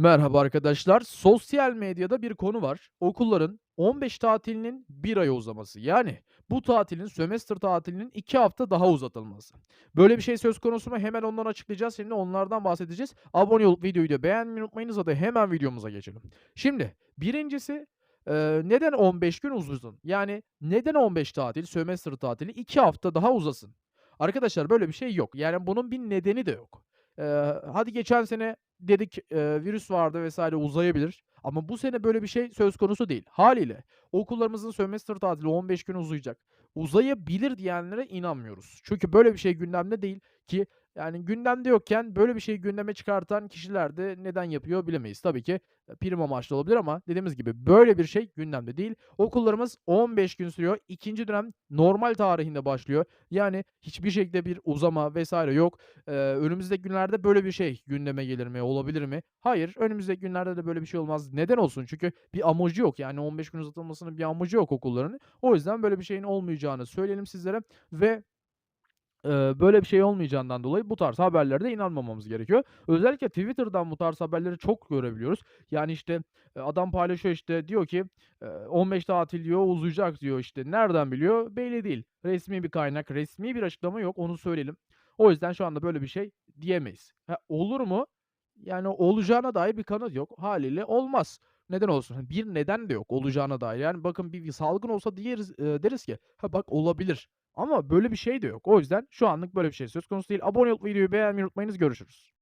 Merhaba arkadaşlar. Sosyal medyada bir konu var. Okulların 15 tatilinin 1 aya uzaması. Yani bu tatilin sömestr tatilinin 2 hafta daha uzatılması. Böyle bir şey söz konusu mu? Hemen ondan açıklayacağız. Şimdi onlardan bahsedeceğiz. Abone olup videoyu da beğenmeyi unutmayınız. Hadi hemen videomuza geçelim. Şimdi birincisi neden 15 gün uzasın? Yani neden 15 tatil, sömestr tatili 2 hafta daha uzasın? Arkadaşlar böyle bir şey yok. Yani bunun bir nedeni de yok. Eee, hadi geçen sene dedik, eee, virüs vardı vs. uzayabilir ama bu sene böyle bir şey söz konusu değil. Hâliyle okullarımızın sömestr tatili 15 gün uzayacak. Uzayabilir diyenlere inanmıyoruz. Çünkü böyle bir şey gündemde değil ki yani gündemde yokken böyle bir şeyi gündeme çıkartan kişiler de neden yapıyor bilemeyiz. Tabii ki, eee, prim amaçlı olabilir ama dediğimiz gibi böyle bir şey gündemde değil. Okullarımız 15 gün sürüyor. 2. dönem normal tarihinde başlıyor. Yani hiçbir şekilde bir uzama vs. yok. Eee, önümüzdeki günlerde böyle bir şey gündeme gelir mi, olabilir mi? Hayır, önümüzdeki günlerde de böyle bir şey olmaz. Neden olsun? Çünkü bir amacı yok. Yani 15 gün uzatılmasının bir amacı yok okulların. O yüzden böyle bir şeyin olmayacağını söyleyelim sizlere ve böyle bir şey olmayacağından dolayı bu tarz haberlere de inanmamamız gerekiyor. Özellikle Twitter'dan bu tarz haberleri çok görebiliyoruz. Yani, işte, adam paylaşıyor, işte, diyor ki, eee, 15 tatil diyor, uzayacak diyor, işte. Nereden biliyor? Belli değil. Resmî bir kaynak, resmî bir açıklama yok, onu söyleyelim. O yüzden şu anda böyle bir şey diyemeyiz. Ha, olur mu? Yani olacağına dair bir kanıt yok. Hâliyle olmaz. Neden olsun? Bir neden de yok olacağına dair. Yani, bakın bir salgın olsa diyeriz eee, deriz ki, "Ha, bak olabilir." Ama böyle bir şey de yok. O yüzden şu anlık böyle bir şey söz konusu değil. Abone olup videoyu beğenmeyi unutmayınız. Görüşürüz.